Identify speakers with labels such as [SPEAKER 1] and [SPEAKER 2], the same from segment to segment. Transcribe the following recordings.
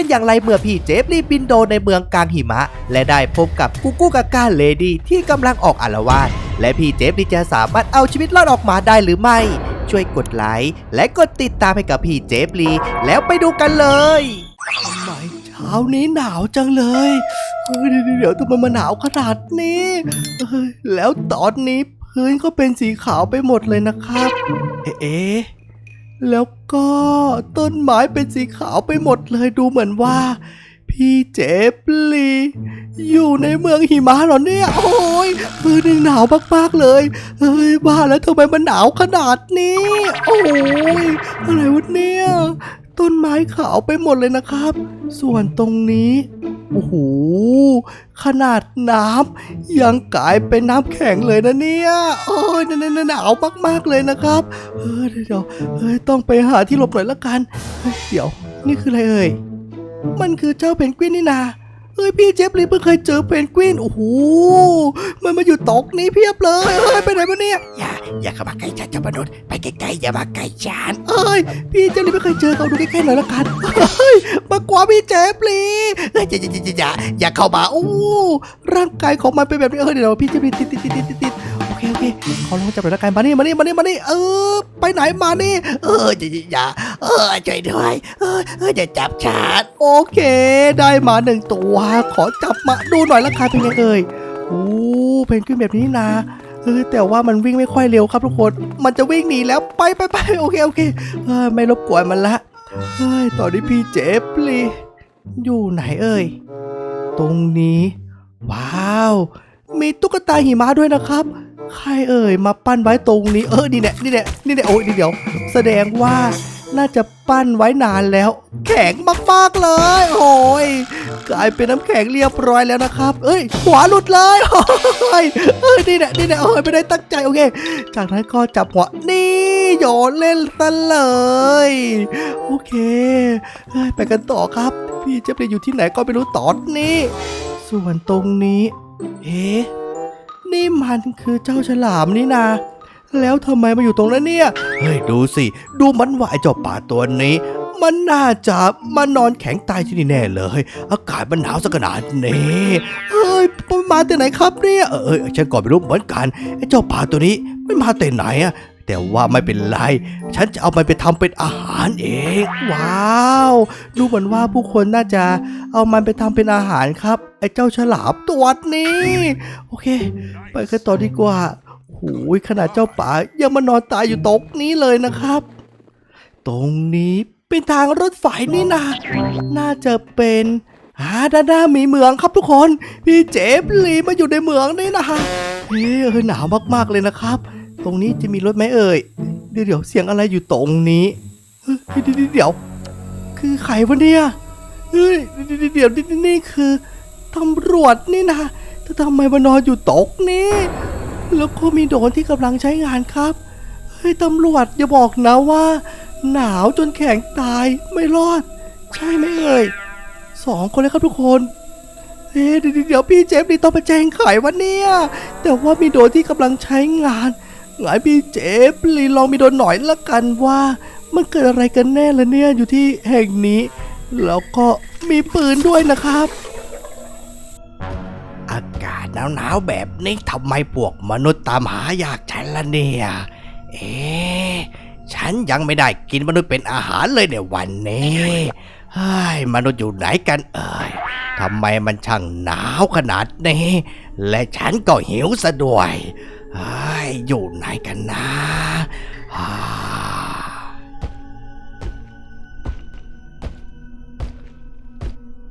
[SPEAKER 1] เป็นอย่างไรเมื่อพี่เจฟรีบินโดในเมืองกลางหิมะ และได้พบกับกุกุกาก้าเลดี้ที่กำลังออกอารวาสและพี่เจฟรีจะสามารถเอาชีวิตรอดออกมาได้หรือไม่ ช่วยกดไลค์และกดติดตามให้กับพี่เจฟรีแล้วไปดูกันเลยทำไมเช้านี้หนาวจังเลยเฮ้ยเดี๋ยวทำไมมันหนาวขนาดนี้แล้วตอนนี้พื้นก็เป็นสีขาวไปหมดเลยนะครับ เอ๊ะ แล้วก็ต้นไม้เป็นสีขาวไปหมดเลยดูเหมือนว่า พี่เจฟลีอยู่ในเมืองหิมะเหรอเนี่ย โอ้ยเออหนาวมากๆเลยเฮ้ยบ้าแล้วทำไมมันหนาวขนาดนี้ โอ้ยอะไรวะเนี่ย ต้นไม้ขาวไปหมดเลยนะครับ ส่วนตรงนี้ โอ้โห ขนาดน้ำยังกลายเป็นน้ำแข็งเลยนะเนี่ย โอ้ยหนาวมากๆเลยนะครับเออเดี๋ยวเฮ้ยต้องไปหาที่หลบหน่อยละกัน เดี๋ยว นี่คืออะไรเอ่ย มันคือเจ้าเพนกวินนี่นา เฮ้ยพี่เจฟลีเพิ่งเคยเจอเพนกวินโอ้โหมันมาอยู่ตกนี้เพียบเลยเฮ้ยไปไหนมาเนี่ย
[SPEAKER 2] อย่าอย่าเข้ามาใกล้ฉันเจ้ามนุษย์ไปไกลๆอย่ามาใกล้ฉัน
[SPEAKER 1] เอ้ยพี่เจฟลีไม่เคยเจอเขาดูใกล้ๆหน่อยละกันเฮ้ยมากกว่าพี่เจฟลี
[SPEAKER 2] เฮ้ยอย่าอย่าอย่าอย่าอย่าเข้ามา
[SPEAKER 1] โอ้ร่างกายของมันเป็นแบบนี้เออเดี๋ยวพี่เจฟลีติดติดติดติดติดติดโอ เคเขอลองจับหน่อยละกันมานี่มานี่มานี่มานี่เออ ไปไหนมานี่
[SPEAKER 2] เอออย่าอย่าอย่าเออช่วยด้วยเออเอออย่าจับฉัน
[SPEAKER 1] โอเค ได้มาหนึ่งตัว ขอจับมาดูหน่อยราคาเป็นไงเอ่ยโอ้เพนกวินแบบนี้นะเออแต่ว่ามันวิ่งไม่ค่อยเร็วครับทุกคน มันจะวิ่งหนีแล้วไปไปไปโอเคโอเคเออไม่รบกวนมันละเฮ้ยตอนนี้พี่เจฟลีอยู่ไหนเอ่ย ตรงนี้ ว้าว มีตุ๊กตาหิมะด้วยนะครับ ใครเอ่ยมาปั้นไว้ตรงนี้ เออนี่แหละนี่แหละนี่แหละโอ้ยเดี๋ยว แสดงว่าน่าจะปั้นไว้นานแล้ว แข็งมากๆเลย โอ้ยกลายเป็นน้ำแข็งเรียบร้อยแล้วนะครับ เอ้ยหัวหลุดเลยโอ้ยเอ้ยนี่แหละนี่แหละโอ้ยไม่ได้ตั้งใจโอเค จากนั้นก็จับหัวนี่โยนเล่นซะเลย โอเคเฮ้ยไปกันต่อครับ พี่เจะไปอยู่ที่ไหนก็ไม่รู้ตอนนี้ ส่วนตรงนี้ เอ๊ะ นี่มันคือเจ้าฉลามนี่นาแล้วทำไมมาอยู่ตรงนั้นเนี่ย เฮ้ยดูสิ ดูมันว่าไอ้เจ้าป่าตัวนี้ มันน่าจะมานอนแข็งตายที่นี่แน่เลย อากาศมันหนาวสักขนาดนี้เฮ้ยมันมาแต่ไหนครับเนี่ย เออเออฉันก็ไม่รู้เหมือนกันไอ้เจ้าป่าตัวนี้มันมาแต่ไหนอะ แต่ว่าไม่เป็นไร ฉันจะเอามันไปทำเป็นอาหารเอง ว้าว ดูเหมือนว่าผู้คนน่าจะเอามันไปทำเป็นอาหารครับ ไอ้เจ้าฉลามตัวนี้ โอเค ไปกันต่อดีกว่าโอ้ยขนาดเจ้าป่ายังมานอนตายอยู่ตรงนี้เลยนะครับ ตรงนี้เป็นทางรถไฟนี่นาน่าจะเป็นหาด้านหน้ามีเมืองครับทุกคน พี่เจฟลีมาอยู่ในเมืองนี่นะฮะเฮ้ยเออหนาวมากๆเลยนะครับ ตรงนี้จะมีรถไหมเอ่ย เดี๋ยวเดี๋ยวเสียงอะไรอยู่ตรงนี้ เดี๋ยวเดี๋ยวคือใครวะเนี่ยเฮ้ยเดี๋ยวเดี๋ยวนี่คือตำรวจนี่นะแต่ทำไมมานอนอยู่ตกนี้ แล้วก็มีโดรนที่กำลังใช้งานครับ เฮ้ยตำรวจอย่าบอกนะว่า หนาวจนแข็งตายไม่รอด ใช่ไหมเอ่ยสองคนเลยครับทุกคนเฮ้ยเดี๋ยวเดี๋ยวพี่เจฟนี่ต้องไปแจ้งไขวะเนี่ย แต่ว่ามีโดรนที่กำลังใช้งาน ไงพี่เจฟลีลองมีโดนหน่อยละกันว่า มันเกิดอะไรกันแน่ละเนี่ยอยู่ที่แห่งนี้ แล้วก็มีปืนด้วยนะครับ
[SPEAKER 2] อากาศหนาวๆแบบนี้ทำไมพวกมนุษย์ตามหาอยากฉันละเนี่ย เอ๊ฉันยังไม่ได้กินมนุษย์เป็นอาหารเลยในวันนี้เฮ้ยมนุษย์อยู่ไหนกันเอ่ยทำไมมันช่างหนาวขนาดนี้ และฉันก็หิวซะด้วย อยู่ไหนกันนะ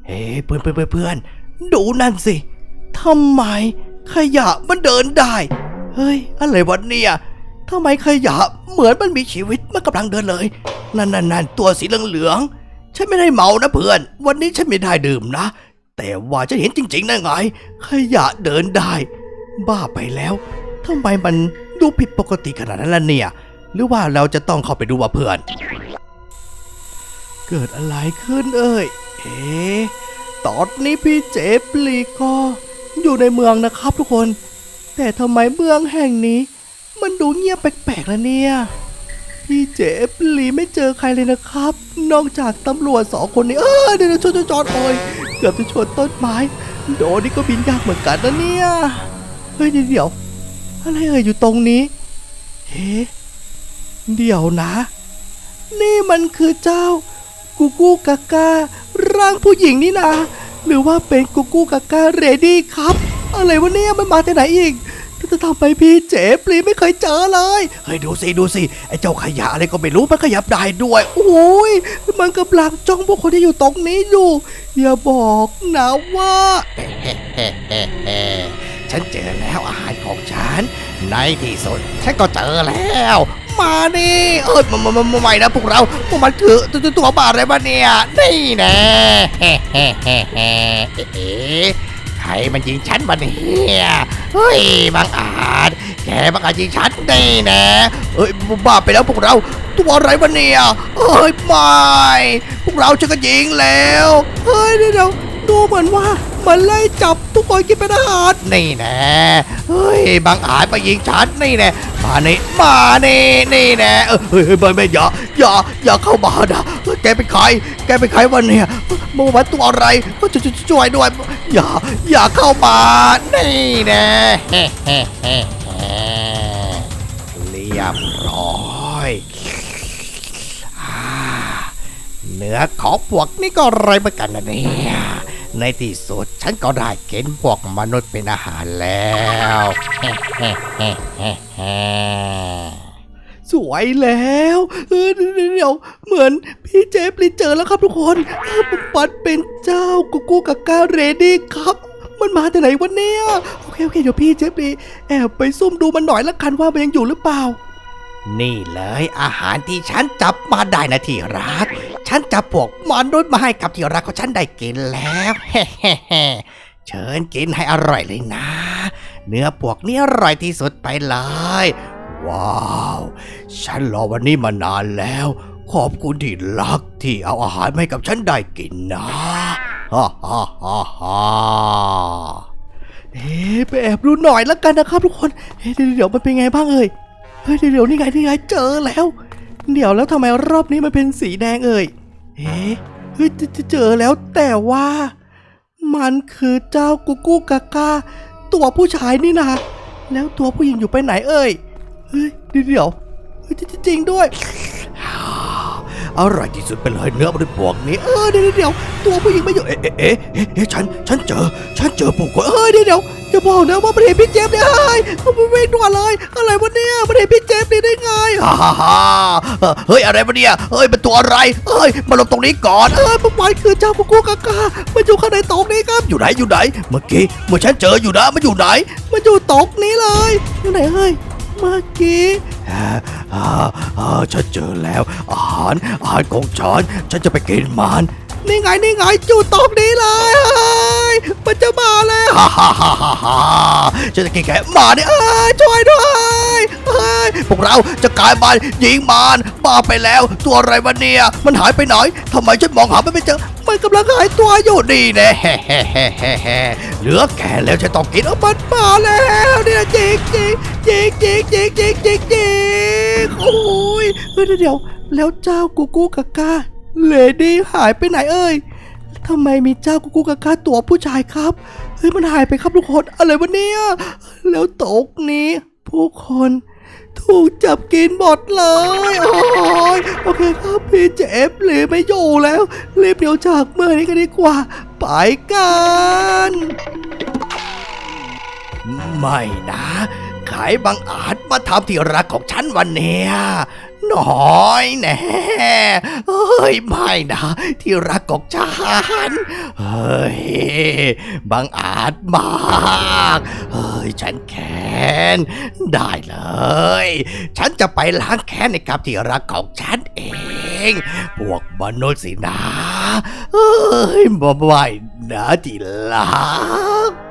[SPEAKER 1] เฮ้เพื่อนเพื่อนเพื่อนดูนั่นสิทำไมขยะมันเดินได้ เฮ้ย อะไรวะเนี่ยทำไมขยะเหมือนมันมีชีวิตมันกำลังเดินเลย นั่นนั่นนั่นตัวสีเหลืองๆฉันไม่ได้เมานะเพื่อน วันนี้ฉันไม่ได้ดื่มนะ แต่ว่าฉันเห็นจริงๆนะไง ขยะเดินได้ บ้าไปแล้ว ทำไมมันดูผิดปกติขนาดนั้นล่ะเนี่ย หรือว่าเราจะต้องเข้าไปดูว่าเพื่อน เกิดอะไรขึ้นเอ่ย เอ๊ตอนนี้พี่เจฟลีก็อยู่ในเมืองนะครับทุกคน แต่ทำไมเมืองแห่งนี้ มันดูเงียบแปลกๆแล้วเนี่ย พี่เจฟลีไม่เจอใครเลยนะครับ นอกจากตำรวจสองคนนี้ เออเดี๋ยวชนจอดโอยเกือบจะชนต้นไม้ โดนนี่ก็บินยากเหมือนกันนะเนี่ย เฮ้ยเดี๋ยว อะไรเอ่ยอยู่ตรงนี้ เฮ้เดี๋ยวนะ นี่มันคือเจ้ากูกูกาการ่างผู้หญิงนี่นะหรือว่าเป็นกูกูกากาเรดี้ครับ อะไรวะเนี่ยมันมาจากไหนอีกจะทำไปพี่เจ๊ปลีไม่เคยเจอเลย
[SPEAKER 2] เฮ้ยดูสิดูสิไอ้เจ้าขยะอะไรก็ไม่รู้มันขยับได้ด้วย
[SPEAKER 1] โอ้ยมันกำลังจ้องพวกคนที่อยู่ตรงนี้อยู่ อย่าบอกนะว่า
[SPEAKER 2] ฉันเจอแล้วอาหารของฉัน ในที่สุดฉันก็เจอแล้ว มานี่เออมามามามาใหม่นะพวกเราพวกมันถือตัวตัวตัวบาอะไรมาเนี่ยนี่แน่เฮ้เฮ้เฮ้เฮ้เอ๊ใครมันยิงฉันมาเนี่ยเฮ้ยบังอาจแกบังอาจยิงฉันนี่แน่เอ้ยบ้าไปแล้วพวกเรา ตัวอะไรวะเนี่ยเอ้ยไม่พวกเราจะก็ยิงแล้ว
[SPEAKER 1] เฮ้ยเดี๋ยวดูเหมือนว่า มันไล่จับทุกคนกินเป็นอาหาร
[SPEAKER 2] นี่แน่เฮ้ยบางอาจมายิงฉันนี่แน่มาเนี่มาเนี่นี่แน่เออเฮ้ยเฮ้ยไม่ไม่อย่าอย่าอย่าเข้ามานะแกเป็นใครแกเป็นใครวะเนี่ยมึงมาตัวอะไรเฮ้ยช่วยช่วยช่วยด้วยอย่าอย่าเข้ามานี่แน่เฮ้เฮ้เฮ้เฮ้เรียบร้อยอเนื้อของพวกนี่ก็อะไรเหมือนกันนะเนี่ย ในที่สุดฉันก็ได้เกณฑ์พวกมนุษย์เป็นอาหารแล้ว
[SPEAKER 1] สวยแล้วเออเดี๋ยวเดี๋ยวเหมือนพี่เจฟลีเจอแล้วครับทุกคนปัดเป็นเจ้ากูกูกาก้าเรดี้ครับ มันมาแต่ไหนวะเนี่ย โอเคโอเคเดี๋ยวพี่เจฟลีแอบไปซุ่มดูมันหน่อยละกันว่ามันยังอยู่หรือเปล่า
[SPEAKER 2] นี่เลยอาหารที่ฉันจับมาได้นะที่รัก ฉันจับพวกมนุษย์มาให้กับที่รักของฉันได้กินแล้วเชิญกินให้อร่อยเลยนะ เนื้อพวกนี้อร่อยที่สุดไปเลย ว้าว ฉันรอวันนี้มานานแล้ว ขอบคุณที่รักที่เอาอาหารให้กับฉันได้กินนะฮ่าฮ่าฮ่าฮ่า
[SPEAKER 1] เอ๊ไปแอบดูหน่อยและกันนะครับทุกคนเดี๋ยวเดี๋ยวมันเป็นไงบ้างเอ่ย ฮ้ยเดี๋ยวนี่ไงนี่ไงเจอแล้ว เดี๋ยวแล้วทำไมรอบนี้มันเป็นสีแดงเอ่ยเอ๊ะเฮ้ยเจเจอแล้วแต่ว่า มันคือเจ้ากุกูกากาตัวผู้ชายนี่นะแล้วตัวผู้หญิงอยู่ไปไหนเอ่ยเฮ้ยเดี๋ยวเดี๋ยวเฮ้ยจริงจริงด้วย
[SPEAKER 2] อร่อยที่สุดไปเลยเนื้อมันพวกนี้
[SPEAKER 1] เออเดี๋ยวเดี๋ยวตัวผู้หญิงไม่อยู่
[SPEAKER 2] เอ๊ะเอ๊ะเอ๊ะเอ๊ะฉันฉันเจอ ฉันเจอผู้คน
[SPEAKER 1] เอ้ยเดี๋ยวเดี๋ยวจะบอกนะว่ามันเห็นพี่เจมส์เนี่ยเฮ้ยมันวิ่งด่วนเลย
[SPEAKER 2] ฮ่าฮ่าฮ่าเฮ้ยอะไรวะเนี่ยเฮ้ยเป็นตัวอะไรเฮ้ยมาลงตรงนี้ก่อน
[SPEAKER 1] เออพวกมันคือเจ้ากุกูกากามันอยู่ข้างในตรงนี้ครับ
[SPEAKER 2] อยู่ไหนอยู่ไหน เมื่อกี้เมื่อฉันเจออยู่นะมันอยู่ไหน
[SPEAKER 1] มันอยู่ตรงนี้เลย อยู่ไหนเฮ้ยเมื่อกี้
[SPEAKER 2] ฉันเจอแล้ว อาหารอาหารของฉันฉันจะไปกินมัน
[SPEAKER 1] นี่ไงนี่ไงอยู่ตรนี้เลยมันจะมาแล้ว
[SPEAKER 2] ฮ่าฮ่าฮ่าฮ่าฉันจะกินแกมาเนี่ย
[SPEAKER 1] ช่วยด้วย
[SPEAKER 2] พวกเราจะกลายเป็นหญิงมารมาไปแล้วตัวอะไรวะเนี่ยมันหายไปไหนทำไมฉันมองหาไม่เจอ
[SPEAKER 1] มันกำลังหายตัวอยู่
[SPEAKER 2] ดีแน่เฮ้เหลือแกแล้วฉันต้องกิน
[SPEAKER 1] เอามันมาแล้วเนี่ยจิกจิกจิกจิกจิกจิกจิกจิกโอ้ยเดี๋ยวแล้วเจ้ากูกูกากา เลดี้หายไปไหนเอ่ยทำไมมีเจ้ากูกูกากาตัวผู้ชายครับเฮ้ยมันหายไปครับทุกคนอะไรวะเนี่ยแล้วตกนี้ ผู้คนถูกจับกินหมดเลย โอ้ยโอเคครับพี่เจฟหรือไม่อยู่แล้วรีบเดี๋ยวจากเมื่อนี้กันดีกว่า ไปกัน
[SPEAKER 2] ไม่นะ ขายบังอาจมาทำที่รักของฉันวันเนี้ย น้อยแน่เฮ้ยไม่นะ ที่รักของฉันเฮ้ยบังอาจมากเฮ้ยฉันแค้นได้เลย ฉันจะไปล้างแค้นในกับที่รักของฉันเอง พวกมนุษย์สินะเฮ้ยบ่ไม่นะที่รัก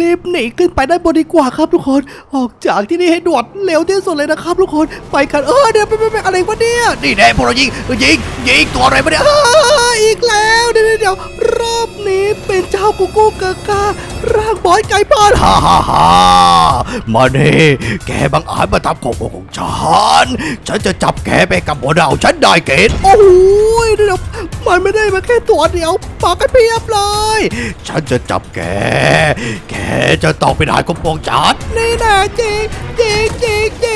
[SPEAKER 1] รีบหนีขึ้นไปด้านบนดีกว่าครับทุกคน ออกจากที่นี่ให้ด่วนเร็วที่สุดเลยนะครับทุกคน ไปกันเออเดี๋ยวไปไปไปอะไรวะเนี่ย
[SPEAKER 2] นี่แน่พวกเรายิงยิงยิงตัวอะไรมาเนี่ย
[SPEAKER 1] อีกแล้วเดี๋ยวเดี๋ยวรอบนี้เป็นเจ้ากูกูกาการ่างบอยไก่บ้าน
[SPEAKER 2] ฮ่าฮ่าฮ่ามาเน่แกบังอาจมาทำของของฉัน ฉันจะจับแกไปกับหัวดาวฉันได้เกณฑ์
[SPEAKER 1] โอ้โหเดี๋ยวมันไม่ได้มาแค่ตัวเดียวปากกันเพียบเลย
[SPEAKER 2] ฉันจะจับแก แกจะต้องเป็นหารของพวกฉัน
[SPEAKER 1] นี่แนะจริงจริงจริงจริง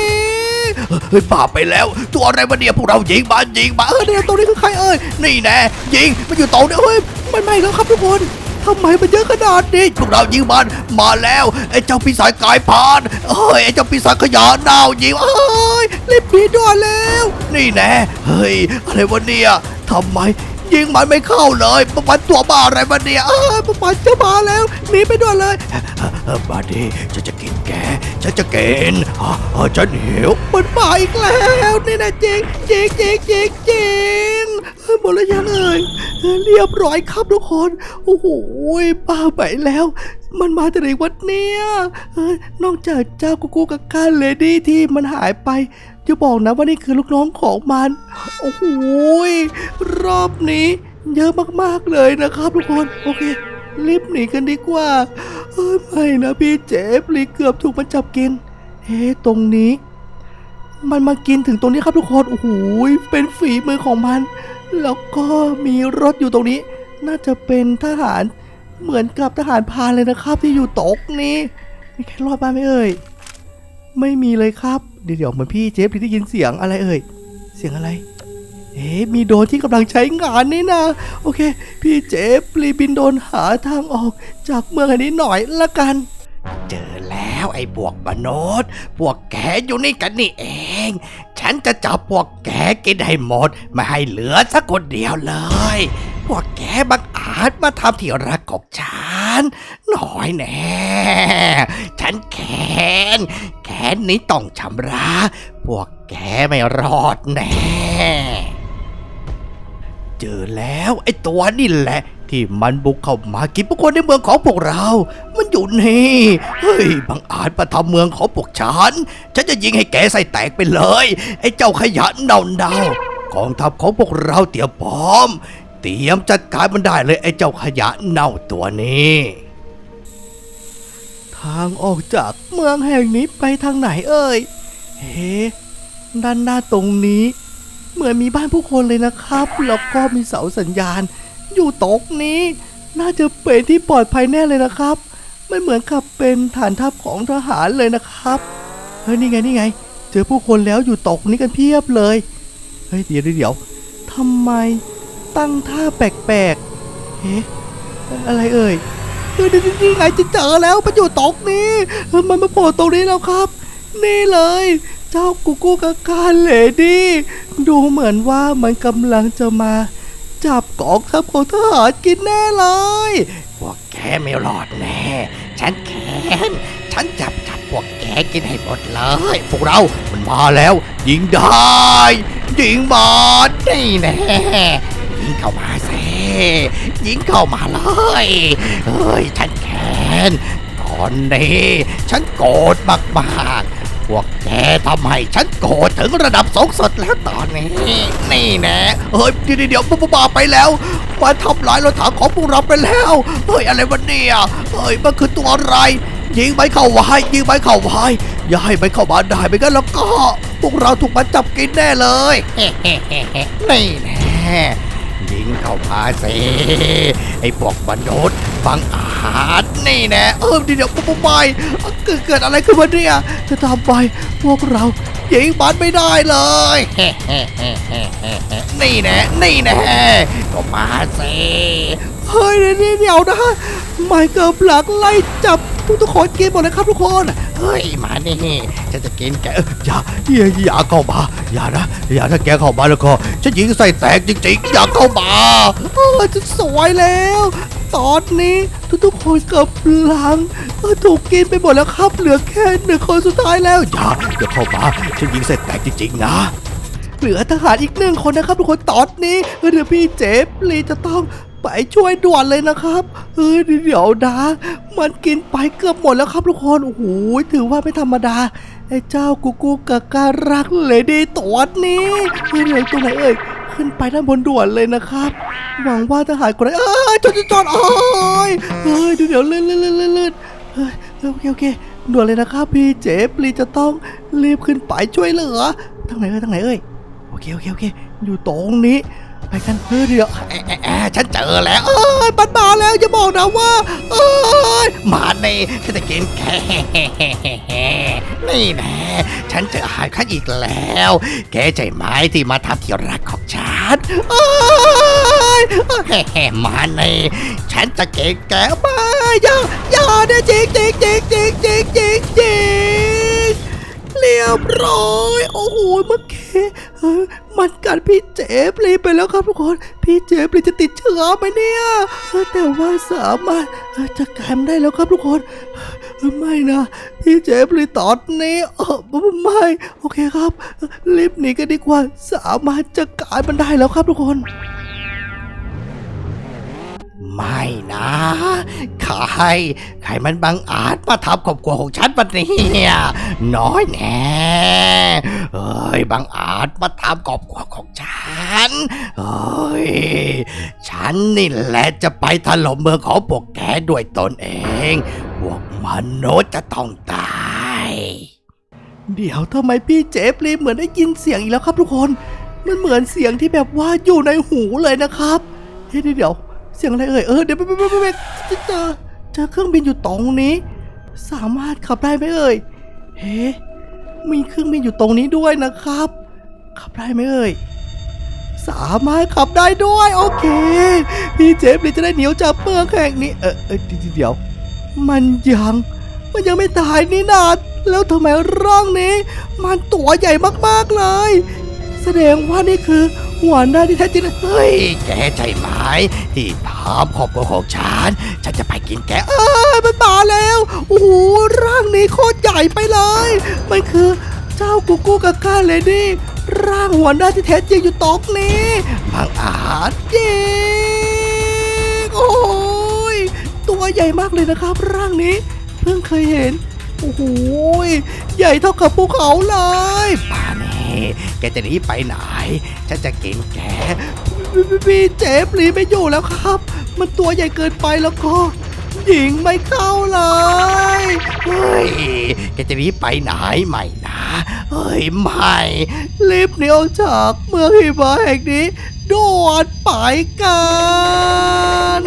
[SPEAKER 2] เฮ้ยป่าไปแล้ว ตัวอะไรมาเนี่ยพวกเรายิงมายิงมา
[SPEAKER 1] เออเนี่ยตัวนี้คือใครเอ้ย
[SPEAKER 2] นี่แน่ยิงมันอยู่ตรงนี้เฮ้ย
[SPEAKER 1] มันไม่แล้วครับทุกคนทำไมมันเยอะขนาดนี้
[SPEAKER 2] พวกเรายิงมันมาแล้วไอ้เจ้าปีศาจกายพานเฮ้ยไอ้เจ้าปีศาจขยะเน่ายิง
[SPEAKER 1] เอ้ยรีบปีด่วนแล้ว
[SPEAKER 2] นี่แน่เฮ้ยอะไรวะเนี่ยทำไม ยิงมันไม่เข้าเลยมันตัวบ้าอะไรมาเนี่ย
[SPEAKER 1] เออป๊าป๊าจะมาแล้วหนีไปด่วนเลย
[SPEAKER 2] เออมาดิฉันจะกินแกฉันจะกินฉันหิว
[SPEAKER 1] มันมาอีกแล้วนี่นะจริงจริงจริงจริงจริงเฮ้ยหมดแล้วยังเอ่ยเรียบร้อยครับทุกคน โอ้โหป้าไปแล้ว มันมาจากไหนวะเนี่ยเออนอกจากเจ้ากุกูกับการเลดี้ที่มันหายไป จะบอกนะว่านี่คือลูกน้องของมัน โอ้โหรอบนี้ เยอะมากๆเลยนะครับทุกคน โอเค รีบหนีกันดีกว่าเอ้ยไม่นะพี่เจฟลีเกือบถูกมันจับกิน เฮ้ตรงนี้ มันมากินถึงตรงนี้ครับทุกคน โอ้โห เป็นฝีมือของมัน แล้วก็มีรถอยู่ตรงนี้ น่าจะเป็นทหาร เหมือนกับทหารพานเลยนะครับที่อยู่ตกนี้ มีใครรอดบ้างไหมเอ่ย ไม่มีเลยครับ เดี๋ยวเดี๋ยวเหมือนพี่เจฟที่ได้ยินเสียงอะไรเอ่ย เสียงอะไร เอ๊ะมีโดนที่กำลังใช้งานนี่นะโอเค พี่เจฟรีบินโดนหาทางออกจากเมืองอันนี้หน่อยละกัน
[SPEAKER 2] เจอแล้วไอ้พวกมนุษย์พวกแกอยู่นี่กันนี่เอง ฉันจะจับพวกแกกินให้หมด ไม่ให้เหลือสักคนเดียวเลย พวกแกบังอาจมาทำที่รักของฉัน หน่อยแน่ ฉันแค้น แค้นนี้ต้องชำระ พวกแกไม่รอดแน่ เจอแล้วไอ้ตัวนี่แหละ ที่มันบุกเข้ามากินพวกคนในเมืองของพวกเรา มันอยู่นี่ เฮ้ย บังอาจมาทำเมืองของพวกฉัน ฉันจะยิงให้แกใส่แตกไปเลย ไอ้เจ้าขยะเน่าเน่าๆกองทัพของพวกเราเตรียมพร้อม เตรียมจัดการมันได้เลยไอ้เจ้าขยะเน่าตัวนี้
[SPEAKER 1] ทางออกจากเมืองแห่งนี้ไปทางไหนเอ่ย เฮ้ด้านหน้าตรงนี้ เหมือนมีบ้านผู้คนเลยนะครับ แล้วก็มีเสาสัญญาณ อยู่ตรงนี้ น่าจะเป็นที่ปลอดภัยแน่เลยนะครับไม่เหมือนกับเป็นฐานทัพของทหารเลยนะครับ เฮ้ยนี่ไงนี่ไง เจอผู้คนแล้วอยู่ตกนี้กันเพียบเลย เฮ้ยเดี๋ยเดี๋ยวเดี๋ยวทำไม ตั้งท่าแปลกๆเฮ้อะไรเอ่ยเฮ้ยนี่นี่ไงจะเจอแล้วมันอยู่ตรงนี้มันมาโผล่ตรงนี้แล้วครับ นี่เลย เจ้ากูกูกาการเลดี้ดูเหมือนว่ามันกำลังจะมา จับกองทัพของทหารกินแน่เลย
[SPEAKER 2] พวกแกไม่รอดแน่ ฉันแค้นฉันจับจับพวกแกกินให้หมดเลยพวกเรา มันมาแล้ว ยิงได้ ยิงมานี่แน่ ยิงเข้ามาสิยิงเข้ามาเลยเฮ้ยฉันแค้นตอนนี้ฉันโกรธมากๆ พวกแกทำให้ฉันโกรธถึงระดับสูงสุดแล้วตอนนี้ นี่แน่เฮ้ยเดี๋ยวเดี๋ยวปุ๊บมาไปแล้วมาทำลายรถถังของพวกเราไปแล้ว เฮ้ยอะไรวะเนี่ยเฮ้ยมันคือตัวอะไรยิงไปเข้าไว้ยิงไปเข้าไว้อย่าให้มันเข้ามาได้ไม่งั้นแล้วก็ พวกเราถูกมันจับกินแน่เลย นี่แน่ ยิงเข้ามาสิไอ้พวกมนุษย์บังอาจนี่แน่เออเดี๋ยวปุ๊บปุ๊บไปเกิดเกิดอะไรขึ้นมาเนี่ยจะทำไปพวกเรายิงมันไม่ได้เลยนี่แน่นี่แน่ก็มาสิ
[SPEAKER 1] เฮ้ยเดี๋ยวเดี๋ยวนะไม่เกิบหลักไล่จับ ทุกทุกคนกินหมดเลยครับทุกคน
[SPEAKER 2] เฮ้ยมานี่ฉันจะกินแกอย่าอย่าอย่าเข้ามาอย่านะอย่าถ้าแกเข้ามาแล้วก็ฉันยิงใส่แตกจริงๆอย่าเข้ามา
[SPEAKER 1] เออจะสวยแล้ว ตอนนี้ทุกๆคนเกือบหลังเออถูกกินไปหมดแล้วครับเหลือแค่หนึ่งคนสุดท้ายแล้ว
[SPEAKER 2] อย่าอย่าเข้ามาฉันยิงใส่แตกจริงๆนะ
[SPEAKER 1] เหลือทหารอีกหนึ่งคนนะครับทุกคนตอนนี้เดี๋ยวพี่เจฟลีจะต้องไปช่วยด่วนเลยนะครับเฮ้ยเดี๋ยวนะ มันกินไปเกือบหมดแล้วครับทุกคนโอ้โหถือว่าไม่ธรรมดาไอ้เจ้ากูกูกาการักเลยดีตัวนี้เฮ้ยเดี๋ยวตัวไหนเอ่ยขึ้นไปด้านบนด่วนเลยนะครับ หวังว่าทหารคนไหนเอ้ยจอดจอดอดโอ้ยเฮ้ยเดี๋ยวเดี๋ยวเลื่อนเลื่อนเลื่อนเลื่อนเลื่อนเฮ้ยโอเคโอเคด่วนเลยนะครับพี่เจฟลีจะต้องรีบขึ้นไปช่วยเหลือทางไหนเอ่ยทางไหนเอ่ยโอเคโอเคโอเคอยู่ตรงนี้ ไปกันเฮ้ยเดียว
[SPEAKER 2] แอะฉันเจอแล้ว
[SPEAKER 1] เอ้ยปัดมาแล้วอย่าบอกนะว่า เอ้ย
[SPEAKER 2] มาเน่ฉันจะกินแค่นี่แน่ฉันเจออาหารข้าอีกแล้ว แกใช่ไหมที่มาทำที่รักของฉัน
[SPEAKER 1] เอ้ย
[SPEAKER 2] แฮ่มาเน่ฉันจะเก็บแก
[SPEAKER 1] มาอย่าอย่าเนี่ยจิกจิกจิกจิกจิกจิกจิก เรียบร้อย โอ้โหเมื่อกี้มันกัดพี่เจฟลีไปแล้วครับทุกคน พี่เจฟลีจะติดเชื้อไหมเนี่ย แต่ว่าสามารถจะแกมได้แล้วครับทุกคน ไม่นะ พี่เจฟลีตอนนี้เออไม่ โอเคครับ รีบหนีกันดีกว่า สามารถจะกลายมันได้แล้วครับทุกคน
[SPEAKER 2] ไม่นะใครใครมันบังอาจมาทำครอบครัวของฉันปะเนี่ยน้อยแน่เอ้ยบังอาจมาทำครอบครัวของฉันเอ้ยฉันนี่แหละจะไปถล่มเมืองของพวกแกด้วยตนเองพวกมนุษย์จะต้องตาย
[SPEAKER 1] เดี๋ยวทำไมพี่เจฟลีเหมือนได้ยินเสียงอีกแล้วครับทุกคน มันเหมือนเสียงที่แบบว่าอยู่ในหูเลยนะครับเฮ้ยเดี๋ยว เสียงอะไรเอ่ย เออเดี๋ยวไปไปไปไปเจอเจอเจอเครื่องบินอยู่ตรงนี้ สามารถขับได้ไหมเอ่ย เฮ้มีเครื่องบินอยู่ตรงนี้ด้วยนะครับ ขับได้ไหมเอ่ย สามารถขับได้ด้วย โอเค พี่เจฟลีจะได้เหนีออกจากเมืองแห่งนี้ เออเออเดี๋ยวเดี๋ยว มันยังมันยังไม่ตายนี่นาแล้วทำไมร่างนี้ มันตัวใหญ่มากๆเลย แสดงว่านี่คือหัวหน้าที่แท้จริงนะเฮ้ย
[SPEAKER 2] แกใช่ไหมที่ทำครอบครัวของฉัน ฉันจะไปกินแก
[SPEAKER 1] เอ้ยมันมาแล้ว โอ้โห ร่างนี้โคตรใหญ่ไปเลย มันคือเจ้ากูกูกาก้าเลยนี่ ร่างหัวหน้าที่แท้จริงอยู่ตรงนี้
[SPEAKER 2] บังอาจ
[SPEAKER 1] เย้โอ้ย ตัวใหญ่มากเลยนะครับ ร่างนี้ เพิ่งเคยเห็น โอ้โห ใหญ่เท่ากับภูเขาเลย
[SPEAKER 2] ป่าเน่ แกจะหนีไปไหน ฉันจะเกินแก
[SPEAKER 1] พี่เจฟลีไม่อยู่แล้วครับ มันตัวใหญ่เกินไปแล้วก็ยิงไม่เข้าเลย
[SPEAKER 2] เฮ้ย แกจะหนีไปไหนไม่นะ เฮ้ย ไม่
[SPEAKER 1] รีบหนีออกจากเมืองหิมะแห่งนี้ด่วนไปกัน